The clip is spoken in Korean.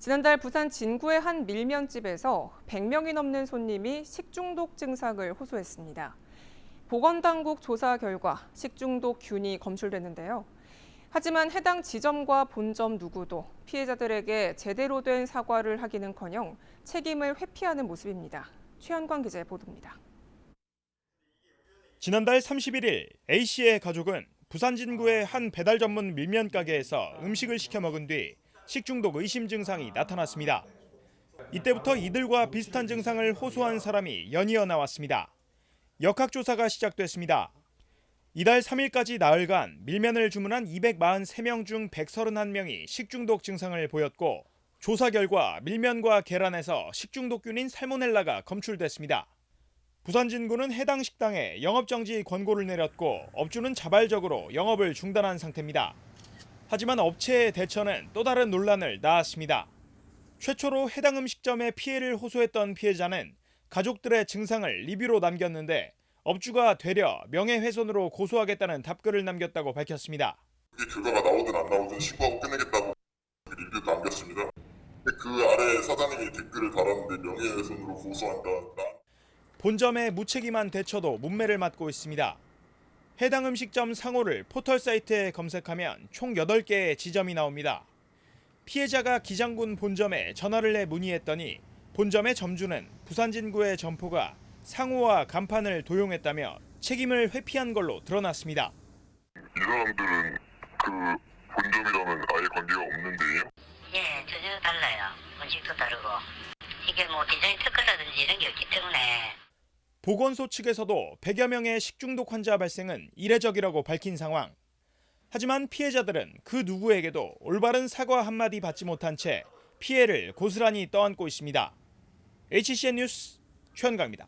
지난달 부산 진구의 한 밀면집에서 100명이 넘는 손님이 식중독 증상을 호소했습니다. 보건당국 조사 결과 식중독균이 검출됐는데요. 하지만 해당 지점과 본점 누구도 피해자들에게 제대로 된 사과를 하기는커녕 책임을 회피하는 모습입니다. 최현광 기자의 보도입니다. 지난달 31일 A 씨의 가족은 부산 진구의 한 배달 전문 밀면 가게에서 음식을 시켜 먹은 뒤 식중독 의심 증상이 나타났습니다. 이때부터 이들과 비슷한 증상을 호소한 사람이 연이어 나왔습니다. 역학조사가 시작됐습니다. 이달 3일까지 나흘간 밀면을 주문한 243명 중 131명이 식중독 증상을 보였고 조사 결과 밀면과 계란에서 식중독균인 살모넬라가 검출됐습니다. 부산 진구는 해당 식당에 영업정지 권고를 내렸고 업주는 자발적으로 영업을 중단한 상태입니다. 하지만 업체의 대처는 또 다른 논란을 낳았습니다. 최초로 해당 음식점에 피해를 호소했던 피해자는 가족들의 증상을 리뷰로 남겼는데 업주가 되려 명예훼손으로 고소하겠다는 답글을 남겼다고 밝혔습니다. 결과가 나오든 안 나오든 신고하고 끝내겠다고 리뷰 남겼습니다. 그 아래 사장님이 댓글을 달았는데 명예훼손으로 고소한다. 나 본점의 무책임한 대처도 문매를 맞고 있습니다. 해당 음식점 상호를 포털 사이트에 검색하면 총 8개의 지점이 나옵니다. 피해자가 기장군 본점에 전화를 내 문의했더니 본점의 점주는 부산진구의 점포가 상호와 간판을 도용했다며 책임을 회피한 걸로 드러났습니다. 이 사람들은 그 본점이랑은 아예 관계가 없는데요. 예, 전혀 달라요. 음식도 다르고. 이게 뭐 디자인 특허라든지 이런 게 없기 때문에 보건소 측에서도 100여 명의 식중독 환자 발생은 이례적이라고 밝힌 상황. 하지만 피해자들은 그 누구에게도 올바른 사과 한마디 받지 못한 채 피해를 고스란히 떠안고 있습니다. HCN 뉴스 최현강입니다.